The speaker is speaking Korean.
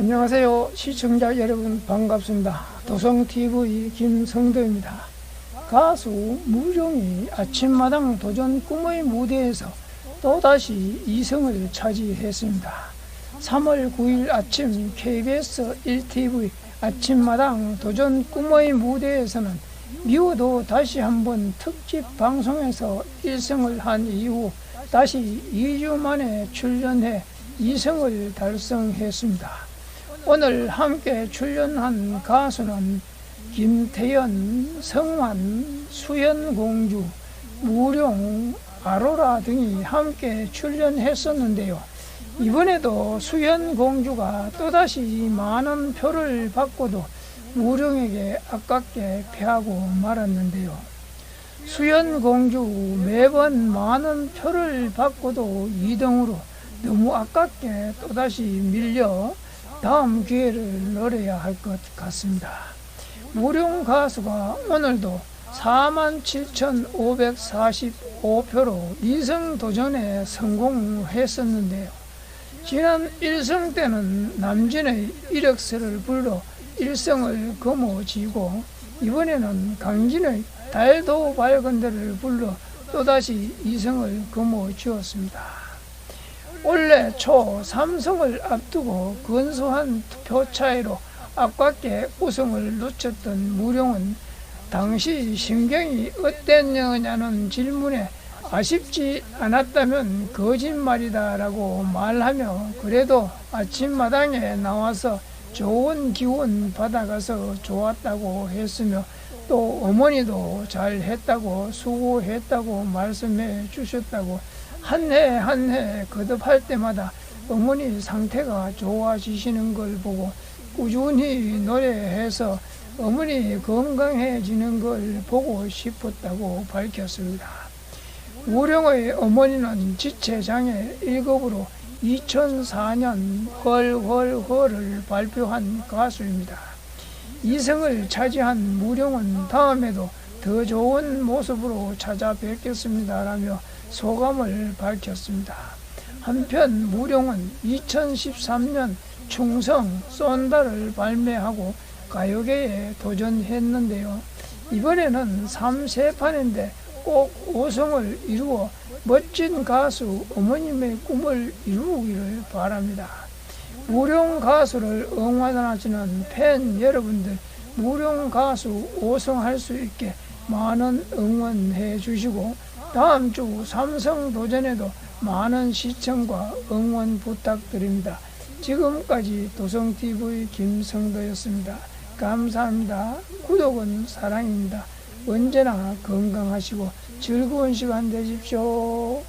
안녕하세요. 시청자 여러분 반갑습니다. 도성TV 김성도입니다. 가수 무룡이 아침마당 도전 꿈의 무대에서 또다시 2승을 차지했습니다. 3월 9일 아침 KBS 1TV 아침마당 도전 꿈의 무대에서는 미워도 다시 한번 특집 방송에서 1승을 한 이후 다시 2주 만에 출연해 2승을 달성했습니다. 오늘 함께 출연한 가수는 김태연, 성환, 수연공주, 무룡, 아로라 등이 함께 출연했었는데요. 이번에도 수연공주가 또다시 많은 표를 받고도 무룡에게 아깝게 패하고 말았는데요. 수연공주 매번 많은 표를 받고도 2등으로 너무 아깝게 또다시 밀려 다음 기회를 노려야 할 것 같습니다. 무룡 가수가 오늘도 47,545표로 2승 도전에 성공했었는데요. 지난 1승 때는 남진의 이력서를 불러 1승을 거머쥐고 이번에는 강진의 달도 밝은 데를 불러 또다시 2승을 거머쥐었습니다. 올해 초 삼성을 앞두고 근소한 표 차이로 아깝게 우승을 놓쳤던 무룡은 당시 심경이 어땠느냐는 질문에 아쉽지 않았다면 거짓말이다라고 말하며 그래도 아침마당에 나와서 좋은 기운 받아가서 좋았다고 했으며 또 어머니도 잘했다고 수고했다고 말씀해 주셨다고 한 해 한 해 거듭할 때마다 어머니 상태가 좋아지시는 걸 보고 꾸준히 노래해서 어머니 건강해지는 걸 보고 싶었다고 밝혔습니다. 우령의 어머니는 지체장애 1급으로 2004년 헐헐헐을 발표한 가수입니다. 이승을 차지한 무령은 다음에도 더 좋은 모습으로 찾아뵙겠습니다라며 소감을 밝혔습니다. 한편 무령은 2013년 충성 쏜다를 발매하고 가요계에 도전했는데요. 이번에는 3세판인데 꼭 5성을 이루어 멋진 가수 어머님의 꿈을 이루기를 바랍니다. 무령 가수를 응원하시는 팬 여러분들 무령 가수 5성 할 수 있게 많은 응원해 주시고 다음 주 삼성 도전에도 많은 시청과 응원 부탁드립니다. 지금까지 도성TV 김성도였습니다. 감사합니다. 구독은 사랑입니다. 언제나 건강하시고 즐거운 시간 되십시오.